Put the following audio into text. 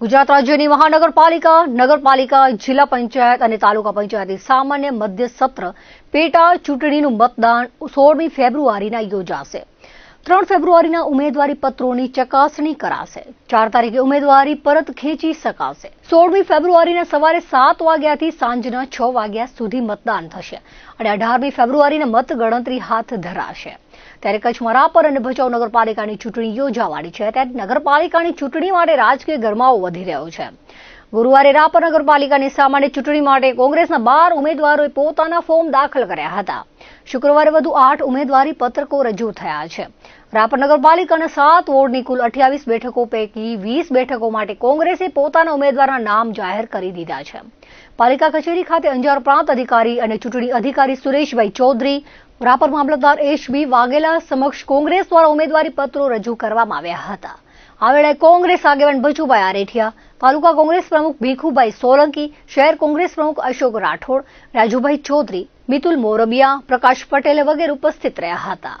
ગુજરાત રાજ્યની મહાનગરપાલિકા, નગરપાલિકા, જિલ્લા પંચાયત અને તાલુકા પંચાયતની સામાન્ય મધ્ય સત્ર પેટા ચૂંટણીનું મતદાન સોળમી ફેબ્રુઆરીના યોજાશે. ત્રણ ફેબ્રુઆરીના ઉમેદવારી પત્રોની ચકાસણી કરાશે. ચાર તારીખે ઉમેદવારી પરત ખેંચી શકાશે. સોળમી ફેબ્રુઆરીના સવારે સાત વાગ્યાથી સાંજના છ વાગ્યા સુધી મતદાન થશે અને અઢારમી ફેબ્રુઆરીને મતગણતરી હાથ ધરાશે. ત્યારે કચ્છમાં રાપર અને ભચાઉ નગરપાલિકાની ચૂંટણી યોજાવાની છે. ત્યારે નગરપાલિકાની ચૂંટણી માટે રાજકીય ગરમાવો વધી રહ્યો છે. ગુરુવારે રાપર નગરપાલિકાની સામાન્ય ચૂંટણી માટે કોંગ્રેસના બાર ઉમેદવારોએ પોતાના ફોર્મ દાખલ કર્યા હતા. શુક્રવારે વધુ આઠ ઉમેદવારી પત્રકો રજૂ થયા છે. રાપર નગરપાલિકાના સાત વોર્ડની કુલ અઠ્યાવીસ બેઠકો પૈકી વીસ બેઠકો માટે કોંગ્રેસે પોતાના ઉમેદવારના નામ જાહેર કરી દીધા છે. પાલિકા કચેરી ખાતે અંજાર પ્રાંત અધિકારી અને ચૂંટણી અધિકારી સુરેશભાઈ ચૌધરી, રાપર મામલતદાર એશબી વાઘેલા સમક્ષ કોંગ્રેસ દ્વારા ઉમેદવારી પત્રો રજૂ કરવામાં આવ્યા હતા. આ વેળાએ કોંગ્રેસ આગેવાન ભજુભાઈ આરેઠિયા, તાલુકા કોંગ્રેસ પ્રમુખ ભીખુભાઈ સોલંકી, શહેર કોંગ્રેસ પ્રમુખ અશોક રાઠોડ, રાજુભાઈ ચૌધરી મિતુલ મોરબિયા પ્રકાશ પટેલ વગેરે ઉપસ્થિત રહ્યા હતા.